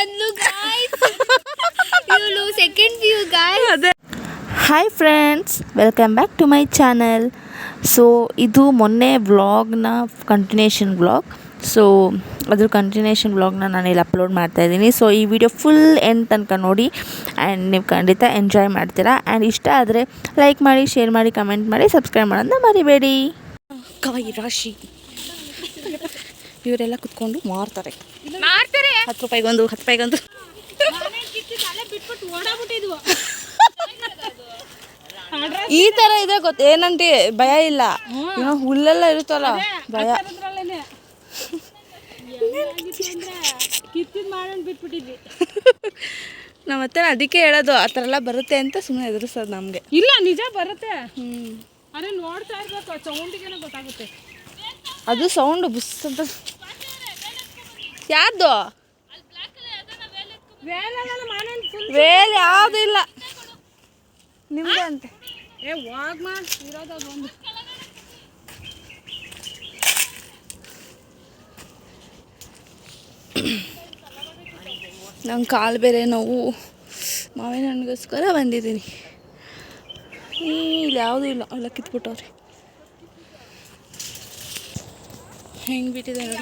ಅಂದ್ಲು ಗಾಯ್ಸ್ ಇವಳು second view guys hi friends welcome back to my channel so ಇದು ಮೊನ್ನೆ ವ್ಲಾಗ್ನ ಕಂಟಿನ್ಯೂಷನ್ ವ್ಲಾಗ್ ಸೊ ಅದ್ರ ಕಂಟಿನ್ಯೂಷನ್ ವ್ಲಾಗ್ನ ನಾನು ಇಲ್ಲಿ ಅಪ್ಲೋಡ್ ಮಾಡ್ತಾ ಇದ್ದೀನಿ. ಸೊ ಈ ವಿಡಿಯೋ ಫುಲ್ ಎಂಡ್ ತನಕ ನೋಡಿ ಆ್ಯಂಡ್ ನೀವು ಖಂಡಿತ ಎಂಜಾಯ್ ಮಾಡ್ತೀರಾ. ಆ್ಯಂಡ್ ಇಷ್ಟ ಆದರೆ ಲೈಕ್ ಮಾಡಿ ಶೇರ್ ಮಾಡಿ ಕಮೆಂಟ್ ಮಾಡಿ ಸಬ್ಸ್ಕ್ರೈಬ್ ಮಾಡೋದನ್ನ ಮರಿಬೇಡಿ. ಕಾಯಿ ರಾಶಿ. ಇವರೆಲ್ಲ ಕುತ್ಕೊಂಡು ಮಾರ್ತಾರೆ. ಹತ್ತು ರೂಪಾಯಿಗೊಂದು ಹತ್ತು ರೂಪಾಯಿಗೊಂದು ಈ ತರ ಇದ್ರೆ ಗೊತ್ತ ಏನಂತೆ ಭಯ ಇಲ್ಲ. ಏನೋ ಹುಲ್ಲೆಲ್ಲ ಇರುತ್ತಲ್ಲ ಭಯ. ನಮ್ಮ ಹತ್ರ ಅದಕ್ಕೆ ಹೇಳೋದು ಆ ಥರ ಎಲ್ಲ ಬರುತ್ತೆ ಅಂತ ಸುಮ್ಮನೆ ಎದುರಿಸೋದು ನಮಗೆ. ಇಲ್ಲ ನಿಜ ಬರುತ್ತೆ. ಅದೇ ನೋಡ್ತಾ ಇರ್ಬೇಕು ಸೌಂಡಿಗೆ ಗೊತ್ತಾಗುತ್ತೆ. ಅದು ಸೌಂಡ್ ಬುಸ್ ಅಂತ. ಯಾರ್ದು? ವೇಲ್ ಯಾವುದು ಇಲ್ಲ. ನಿಮ್ದು ಅಂತೆ. ನಂಗೆ ಕಾಲು ಬೇರೆ ನೋವು. ಮಾವಿನ ಹಣ್ಣಿಗೋಸ್ಕರ ಬಂದಿದ್ದೀನಿ. ಈ ಇಲ್ಲಿ ಯಾವುದೂ ಇಲ್ಲ. ಎಲ್ಲ ಕಿತ್ಬಿಟ್ಟವ್ರಿ. ಹೆಂಗೆ ಬಿಟ್ಟಿದೆ ನೋಡಿ.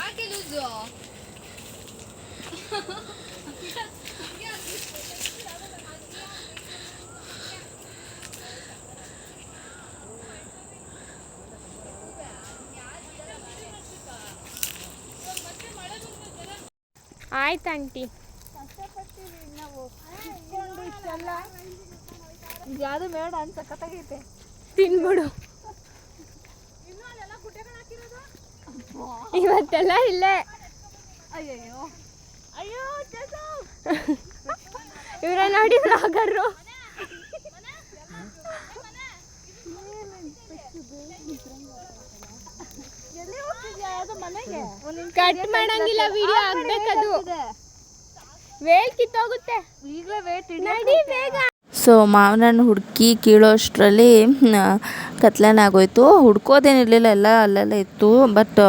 ಆಯ್ತು ಆಂಟಿ. ಯಾವುದು ಬೇಡ ಅಂತ ಸಖತ್ತಾಗೈತೆ. ತಿನ್ಬಿಡು. ಇವತ್ತೆಲ್ಲ ಇಲ್ಲೇ. ಇವರ ನೋಡಿ ಆಗರು ಕಟ್ ಮಾಡಂಗಿಲ್ಲ ವಿಡಿಯೋ ಆಗ್ಬೇಕದು. ವೇಲ್ ಕಿತ್ತೋಗುತ್ತೆ. ಈಗಲೇ ವೇಟ್ ನಡಿ ಬೇಗ. ಸೊ ಮಾವಿನ ಹಣ್ಣು ಹುಡುಕಿ ಕೀಳೋ ಅಷ್ಟರಲ್ಲಿ ಕತ್ಲೆನೇ ಆಗೋಯ್ತು. ಹುಡ್ಕೋದೇನಿರಲಿಲ್ಲ ಎಲ್ಲ ಅಲ್ಲೆಲ್ಲ ಇತ್ತು. ಬಟ್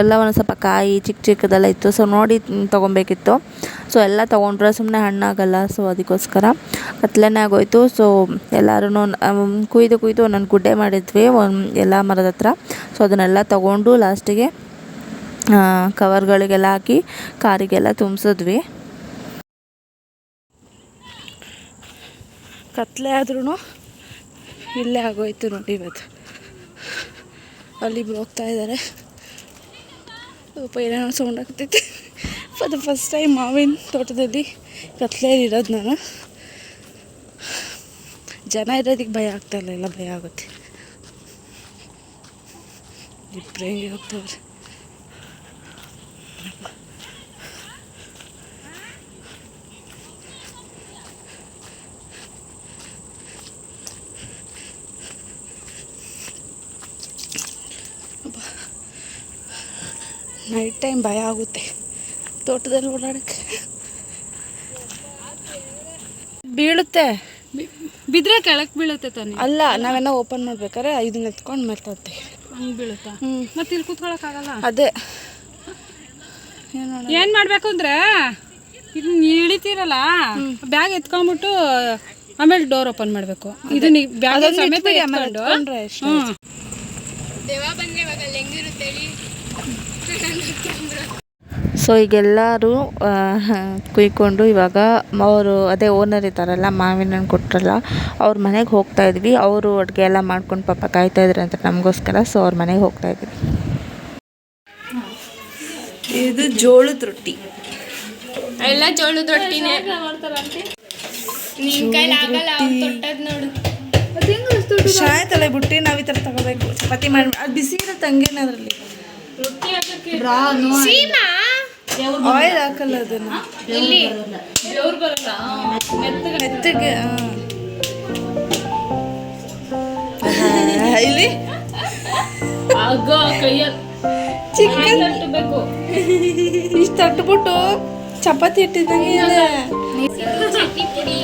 ಎಲ್ಲ ಒಂದು ಸ್ವಲ್ಪ ಕಾಯಿ ಚಿಕ್ಕ ಚಿಕ್ಕದೆಲ್ಲ ಇತ್ತು. ಸೊ ನೋಡಿ ತೊಗೊಬೇಕಿತ್ತು. ಸೊ ಎಲ್ಲ ತೊಗೊಂಡ್ರೆ. ಸುಮ್ಮನೆ ಹಣ್ಣಾಗಲ್ಲ. ಸೊ ಅದಕ್ಕೋಸ್ಕರ ಕತ್ಲೆನೇ ಆಗೋಯ್ತು. ಸೊ ಎಲ್ಲರೂ ಕುಯ್ದು ಕುಯ್ದು ಒಂದೊಂದು ಗುಡ್ಡೆ ಮಾಡಿದ್ವಿ. ಒಂದು, ಎಲ್ಲ ಮರದ ಹತ್ರ. ಸೊ ಅದನ್ನೆಲ್ಲ ತೊಗೊಂಡು ಲಾಸ್ಟಿಗೆ ಕವರ್ಗಳಿಗೆಲ್ಲ ಹಾಕಿ ಕಾರಿಗೆಲ್ಲ ತುಂಬಿಸಿದ್ವಿ. ಕತ್ಲೆ ಆದ್ರೂ ಇಲ್ಲೇ ಆಗೋಯ್ತು ನೋಡಿ ಇವತ್ತು. ಅಲ್ಲಿಬ್ರು ಹೋಗ್ತಾ ಇದ್ದಾರೆ ಏನೇನೋ ಸೌಂಡ್ ಆಗ್ತೈತಿ ಫಾರ್ ಫಸ್ಟ್ ಟೈಮ್ ಮಾವಿನ ತೋಟದಲ್ಲಿ ಕತ್ಲೆ ಇರೋದು ನಾನು. ಜನ ಇರೋದಕ್ಕೆ ಭಯ ಆಗ್ತಾ ಇಲ್ಲ ಭಯ ಆಗುತ್ತೆ. ಇಬ್ಬರು ಹೆಂಗೆ ಹೋಗ್ತಾವ್ರೆ ನೈಟ್ ಟೈಮ್ ಭಯ ಆಗುತ್ತೆ. ತೋಟದಲ್ಲಿ ಓಡಾಡಕ್ಕೆ. ಬೀಳುತ್ತೆ. ಬಿದ್ರೆ ಕೆಳಕ್ ಬೀಳುತ್ತೆ ತಾನೆ. ಅಲ್ಲ ನಾವೆಲ್ಲ ಓಪನ್ ಮಾಡ್ಬೇಕಾದ್ರೆ ಇದನ್ನ ಎತ್ಕೊಂಡು ಮೇಲ್ತೋತೆ ಹಂಗೆ ಬೀಳುತ್ತಾ? ಮತ್ತೆ ಇಲ್ಲಿ ಕೂತ್ಕೊಳಕ್ ಆಗಲ್ಲ? ಅದೇ. ಏನು ಮಾಡ್ಬೇಕು ಅಂದ್ರೆ ಇದನ್ನ ಇಳಿತೀರಲ್ಲ ಬ್ಯಾಗ್ ಎತ್ಕೊಂಡ್ಬಿಟ್ಟು ಆಮೇಲೆ ಡೋರ್ ಓಪನ್ ಮಾಡ್ಬೇಕು. ಇದನ್ನ ಬ್ಯಾಗ್ ಸಮೇತ ಎತ್ಕೊಂಡು. ಬಂದ್ರೆ ಇವಾಗ ಹೆಂಗಿರುತ್ತೆ ಹೇಳಿ? ಸೊ ಈಗೆಲ್ಲರೂ ಕುಯ್ಕೊಂಡು ಇವಾಗ ಅವರು ಅದೇ ಓನರ್ ಇದ್ದಾರಲ್ಲ ಮಾವಿನ ಹಣ್ಣು ಕೊಟ್ಟರಲ್ಲ ಅವ್ರ ಮನೆಗೆ ಹೋಗ್ತಾ ಇದ್ವಿ. ಅವರು ಅಡುಗೆ ಎಲ್ಲ ಮಾಡ್ಕೊಂಡು ಪಾಪ ಕಾಯ್ತಾ ಇದ್ರು ಅಂತ ನಮಗೋಸ್ಕರ ಸೊ ಅವ್ರ ಮನೆಗೆ ಹೋಗ್ತಾ ಇದ್ವಿ. ಇದು ಜೋಳದ ರೊಟ್ಟಿ. ಎಲ್ಲ ಜೋಳದ ರೊಟ್ಟಿನೇ. ಶಾಯ ತಲೆ ಬಿಟ್ಟು ನಾವು ಈ ಥರ ತಗೋಬೇಕು. ಚಪಾತಿ ಮಾಡಿ ಅದು ಬಿಸಿ ತಂಗಿನ ಹಂಗೇನೆ ಅದರಲ್ಲಿ ಸೀಮಾ ಆಯಿಲ್ ಹಾಕಲ್ಲ ಅದನ್ನ. ಇಲ್ಲಿ. ಮೆತ್ತಗೆ. ಇಲ್ಲಿ. ಚಿಕನ್. ಇಷ್ಟು ತಟ್ಬಿಟ್ಟು ಚಪಾತಿ ಇಟ್ಟಿದ್ದಂಗೆ ಇದೆ. ಚಟ್ನಿ ಪುಡಿ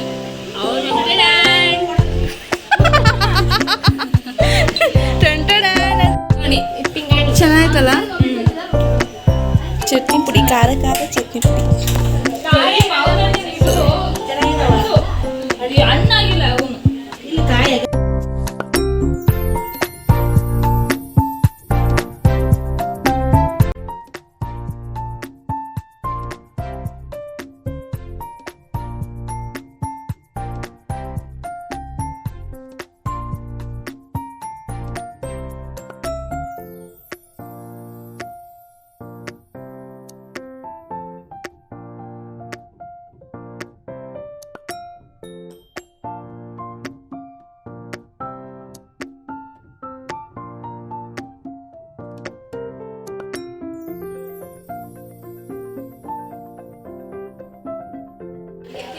ಪುಡಿ ಖಾರ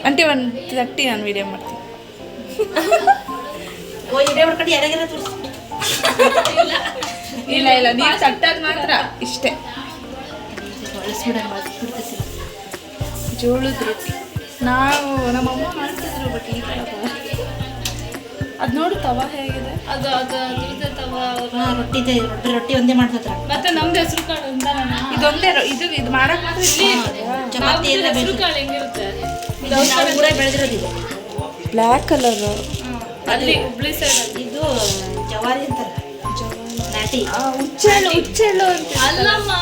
ಅಂಟಿ ಒಂದು ತಟ್ಟಿ ನಾನು ವಿಡಿಯೋ ಮಾಡ್ತೀನಿ. ಇಲ್ಲ ಇಲ್ಲ ನೀವು ತಟ್ಟದ್ ಮಾತ್ರ ಇಷ್ಟೇ. ಜೋಳದ ರೊಟ್ಟಿ. ನಾವು ನಮ್ಮಮ್ಮ ಮಾಡ್ತಿದ್ರು ಬಟ್ ಈ ಥರ ಅದು ನೋಡು ತವ ಹೇಗಿದೆ. ಅದು ಅದು ಅದ್ರದ್ದು ತವ ರೊಟ್ಟಿ ರೊಟ್ಟಿ ರೊಟ್ಟಿ ಒಂದೇ ಮಾಡ್ತಾರೆ ಮತ್ತೆ ನಮ್ದು ಹೆಸರು ಕಾಳು ಇದೊಂದೇ ಇದು ಇದು ಮಾಡಕ್ ಮಾತ್ರ ಇಲ್ಲಿ ಚಪಾತಿ ಎಲ್ಲ ಹೆಸರು ಕಾಳು ಹೆಂಗಿರುತ್ತೆ? ಬ್ಲ್ಯಾಕ್ ಕಲರ್ ಅಲ್ಲಿ ಹುಬ್ಳಿ ಸೈಡ್ ಇದು ಜವಾರಿ ಅಂತಾರೆ. ನಾಟಿ. ಹುಚ್ಚೆಳ್ಳು ಹುಚ್ಚೆಳ್ಳು ಅಂತ ಅಲ್ಲಮ್ಮ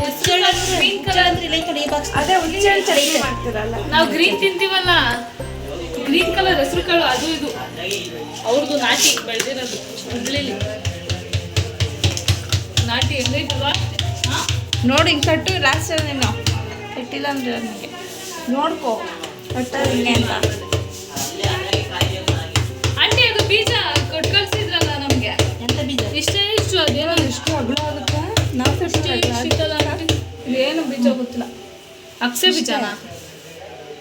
ಹೆಸರು ಗ್ರೀನ್ ಕಲರ್ ಅಂದ್ರೆ ಇಲ್ಲ ಕಡೆ ಈ ಬಾಕ್ಸ್ ಅದೇ ಹುಚ್ಚೆಳ್ಳು ಚಟ್ನಿ ಮಾಡ್ತೀರಲ್ಲ. ನಾವು ಗ್ರೀನ್ ತಿಂತೀವಲ್ಲ. ಗ್ರೀನ್ ಕಲರ್ ಹೆಸರು ಕಾಳು ಅದು ಇದು. ಅವ್ರದ್ದು ನಾಟಿ ಬೆಳೆದಿರೋದು ಹುಬ್ಳಿಲಿ. ನಾಟಿ ಹೆಂಗೈತಲ್ವಾ ನೋಡಿ ಹಿಂಗೆ ಕಟ್ಟು ಲಾಸ್ಟ್ ನೀನು. ಕಟ್ಟಿಲ್ಲ ಅಂದ್ರೆ ನನಗೆ ನೋಡ್ಕೋ. ಅಂತ. ಆಂಟಿ ಅದು ಬೀಜ ಕೊಟ್ಟು ಕಳ್ಸಿದ್ರಲ್ಲ ನಮಗೆ? ಎಂತ ಬೀಜ? ಇಷ್ಟೇ ಇಷ್ಟು ಅದೇನೋ ಇಷ್ಟು ಅಗಲ ಆಗುತ್ತೆ? ನಾವು ಇಷ್ಟೇ ಇಷ್ಟಿತ್ತಲ್ಲ ಆಂಟಿ. ಇದೇನು ಬೀಜ ಗೊತ್ತಿಲ್ಲ. ಅಕ್ಷೆ ಬೀಜನಾ?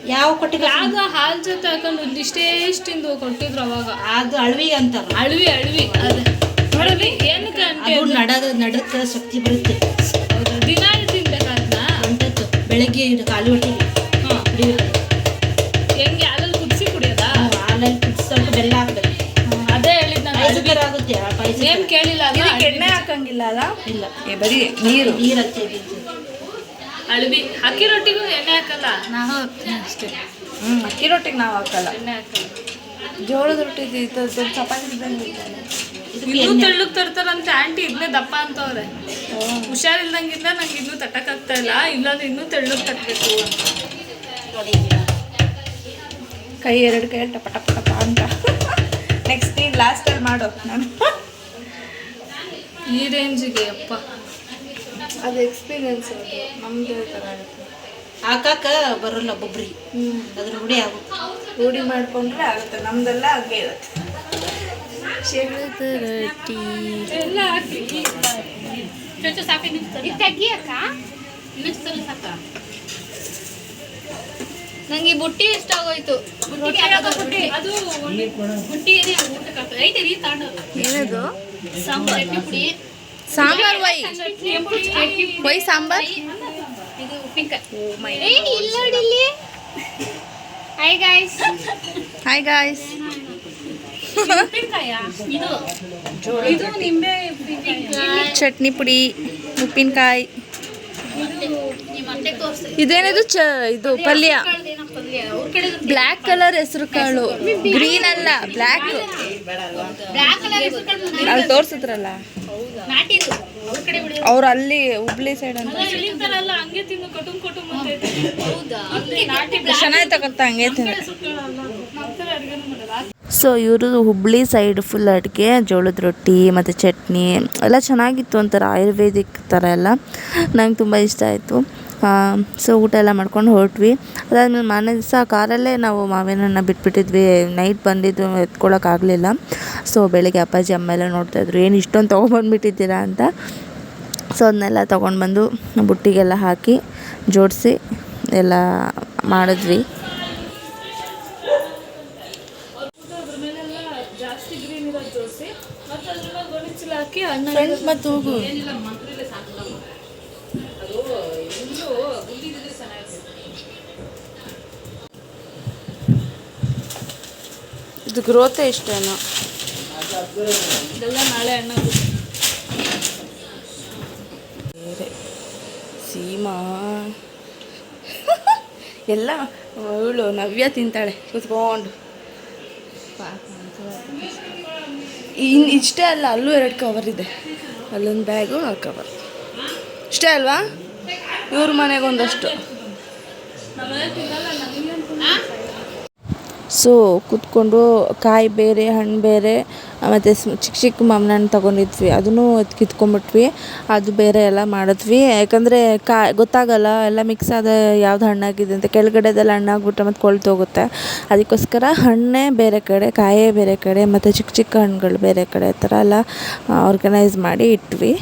ಯಾವ ಕೊಟ್ಟಿಗೆ ಆಗ ಹಾಲ್ ಜೊತೆ ಹಾಕೊಂಡು ಇಷ್ಟೇ ಇಷ್ಟಿಂದು ಕೊಟ್ಟಿದ್ರು ಅವಾಗ. ಅದು ಅಳ್ವಿ ಅಂತಾರ. ಅಳ್ವಿ ಅಳ್ವಿ. ಅದೇ. ನೋಡಲಿ ಏನಕ್ಕೆ ಅಂತ ನಡದ ನಡಕ್ಕೆ ಶಕ್ತಿ ಬರುತ್ತೆ. ದಿನ ತಿನ್ಬೇಕಾದ್ನ? ಅಂತದ್ದು ಬೆಳಗ್ಗೆ ಕಾಲು ಹೊಟ್ಟಿಗೆ ಹಾಂ. ಕುಡಿಬೇಕು ಏನ್ ಕೇಳಿಲ್ಲ ಇದಕ್ಕೆ ಎಣ್ಣೆ ಹಾಕಂಗಿಲ್ಲ ಅಲ್ಲ? ಇಲ್ಲ. ಏ ಬರೀ ನೀರು. ನೀರು ಹಚ್ಚಿ ಬೀಜ ಅಕ್ಕಿ ರೊಟ್ಟಿಗೂ ಎಣ್ಣೆ ಹಾಕಲ್ಲ? ನಾವು ಅಷ್ಟೇ. ಹ್ಞೂ ಅಕ್ಕಿ ರೊಟ್ಟಿಗೆ ನಾವು ಹಾಕಲ್ಲ. ಎಣ್ಣೆ ಹಾಕಲ್ಲ. ಜೋಳದ ರೊಟ್ಟಿ ಇದು- ದೊಡ್ಡ ಚಪಾತಿ ಇದ್ದಂಗೆ. ಇನ್ನೂ ತೆಳ್ಳಗ್ ತರ್ತಾರಂತೆ ಆಂಟಿ ಇದನ್ನೇ ದಪ್ಪ ಅಂತವ್ರೆ. ಹುಷಾರಿಲ್ದಂಗಿಂದ ನಂಗೆ ಇನ್ನೂ ತಟ್ಟಕ್ಕಾಗ್ತಾ ಇಲ್ಲ ಇಲ್ಲಾಂದ್ರೆ ಇನ್ನೂ ತೆಳ್ಳಗ್ ತಟ್ಟಬೇಕು ಅಂತ. ಕೈ ಎರಡು ಕೈ ಟಪ ಟಪ ಟಪ ಅಂತ. ನೆಕ್ಸ್ಟ್ ಮಾಡೋ ಲಾಸ್ಟಲ್ಲಿ ಮಾಡು. ನಾನು. ಈ ರೇಂಜಿಗೆ ಅಪ್ಪ. ಅದು ಎಕ್ಸ್ಪೀರಿಯನ್ಸ್ ನಮ್ದು ಥರ ಆಗುತ್ತೆ. ಹಾಕಾಕ ಬರೋಲ್ಲ ಒಬ್ಬೊಬ್ರಿ. ಅದ್ರ ರೂಢಿ ಆಗುತ್ತೆ. ರೂಢಿ ಮಾಡ್ಕೊಂಡ್ರೆ ಆಗುತ್ತೆ. ನಮ್ದೆಲ್ಲ ಹಂಗೆ ಇರುತ್ತೆ. ಎಲ್ಲ ಹಾಕಿ. ಸಾಕು ತೆಗಿಯಕ್ಕ? ಸಾಕ? ನಂಗೆ ಈ ಬುಟ್ಟಿ ಇಷ್ಟ ಆಗೋಯ್ತು. ಅದು ಬುಟ್ಟಿ ಐತೆ ರೀ ಏನದು? ಸಾಂಬಾರ್. ಪುಡಿ. ಸಾಂಬಾರ್ ವೈ? ವೈ ಸಾಂಬಾರ್? ಇದು ಉಪ್ಪಿನಕಾಯಿ. ಏ ಇಲ್ಲ ನೋಡಿ ಇಲ್ಲಿ ಹಾಯ್ ಗಾಯ್ಸ್ ಹಾಯ್ ಗಾಯ್ಸ್ ಉಪ್ಪಿನಕಾಯ? ಇದು. ಇದು ನಿಂಬೆ ಉಪ್ಪಿನಕಾಯಿ? ಚಟ್ನಿ ಪುಡಿ ಉಪ್ಪಿನಕಾಯಿ. ಇದೇನದು ಚ ಇದು ಪಲ್ಯ? ಬ್ಲ್ಯಾಕ್ ಕಲರ್ ಹೆಸರು ಕಾಳು. ಗ್ರೀನ್ ಅಲ್ಲ ಬ್ಲ್ಯಾಕ್ ಅಲ್ಲಿ ತೋರ್ಸಿದ್ರಲ್ಲ? ಅವ್ರ ಅಲ್ಲಿ ಹುಬ್ಳಿ ಸೈಡ್ ಅಂತ. ಹಂಗೆ ಚೆನ್ನಾಗಿ ಸೊ ಇವರು ಹುಬ್ಳಿ ಸೈಡ್ ಫುಲ್ ಅಡುಗೆ ಜೋಳದ ರೊಟ್ಟಿ ಮತ್ತು ಚಟ್ನಿ ಎಲ್ಲ ಚೆನ್ನಾಗಿತ್ತು ಒಂಥರ ಆಯುರ್ವೇದಿಕ್ ಥರ ಎಲ್ಲ. ನಂಗೆ ತುಂಬ ಇಷ್ಟ ಆಯಿತು. ಸೊ ಊಟ ಎಲ್ಲ ಮಾಡ್ಕೊಂಡು ಹೊರಟ್ವಿ. ಅದಾದ್ಮೇಲೆ ಮಾರನೇ ದಿವಸ ಕಾರಲ್ಲೇ ನಾವು ಮಾವಿನ ಹಣ್ಣು ಬಿಟ್ಬಿಟ್ಟಿದ್ವಿ. ನೈಟ್ ಬಂದಿದ್ದು ಎತ್ಕೊಳ್ಳೋಕ್ಕಾಗಲಿಲ್ಲ ಸೊ ಬೆಳಗ್ಗೆ ಅಪ್ಪಾಜಿ ಅಮ್ಮ ಎಲ್ಲ ನೋಡ್ತಾಯಿದ್ರು ಏನು ಇಷ್ಟೊಂದು ತೊಗೊಂಡ್ಬಂದ್ಬಿಟ್ಟಿದ್ದೀರಾ ಅಂತ? ಸೊ ಅದನ್ನೆಲ್ಲ ತೊಗೊಂಡು ಬಂದು ಬುಟ್ಟಿಗೆಲ್ಲ ಹಾಕಿ ಜೋಡಿಸಿ ಎಲ್ಲ ಮಾಡಿದ್ವಿ. ಜಾಸ್ತಿ ಗ್ರೀನ್ ಇರೋದು ಜೋಡಿಸಿ ಮತ್ತೆ ಅದ್ರೊಳಗೆ ಹಾಕಿ ಅನ್ನ ಫ್ರೆಂಡ್ ಮತ್ತು ಇದು ಗ್ರೋತೆ ಎಷ್ಟೇನು ಇದೆಲ್ಲ ನಾಳೆ ಅಣ್ಣ ಬೇರೆ ಭೀಮಾ ಎಲ್ಲ ಅವಳು ನವ್ಯ ತಿಂತಾಳೆ. ಕೂತ್ಕೊಂಡು. ಇನ್ ಇಷ್ಟೇ ಅಲ್ಲ ಅಲ್ಲೂ ಎರಡು ಕವರ್ ಇದೆ. ಅಲ್ಲೊಂದು ಬ್ಯಾಗು ಆ ಕವರ್ ಇಷ್ಟೇ ಅಲ್ವಾ? ಇವ್ರ ಮನೆಗೆ ಒಂದಷ್ಟು ಸೊ, ಕೂತ್ಕೊಂಡು ಕಾಯಿ ಬೇರೆ, ಹಣ್ಣು ಬೇರೆ ಮತ್ತು ಚಿಕ್ಕ ಚಿಕ್ಕ ಮಾವಿನ ತೊಗೊಂಡಿದ್ವಿ. ಅದನ್ನು ಕಿತ್ಕೊಂಡ್ಬಿಟ್ವಿ ಅದು ಬೇರೆ ಎಲ್ಲ ಮಾಡಿದ್ವಿ. ಯಾಕಂದರೆ ಕಾ, ಗೊತ್ತಾಗಲ್ಲ, ಎಲ್ಲ ಮಿಕ್ಸ್ ಆದ ಯಾವ್ದು ಹಣ್ಣಾಗಿದೆ ಅಂತ. ಕೆಳಗಡೆದೆಲ್ಲ ಹಣ್ಣಾಗ್ಬಿಟ್ರೆ ಮತ್ತು ಕೊಳ್ತೋಗುತ್ತೆ ಅದಕ್ಕೋಸ್ಕರ ಹಣ್ಣೇ ಬೇರೆ ಕಡೆ, ಕಾಯೇ ಬೇರೆ ಕಡೆ, ಮತ್ತು ಚಿಕ್ಕ ಚಿಕ್ಕ ಹಣ್ಣುಗಳು ಬೇರೆ ಕಡೆ ಆ ಥರ ಎಲ್ಲ ಆರ್ಗನೈಸ್ ಮಾಡಿ ಇಟ್ವಿ.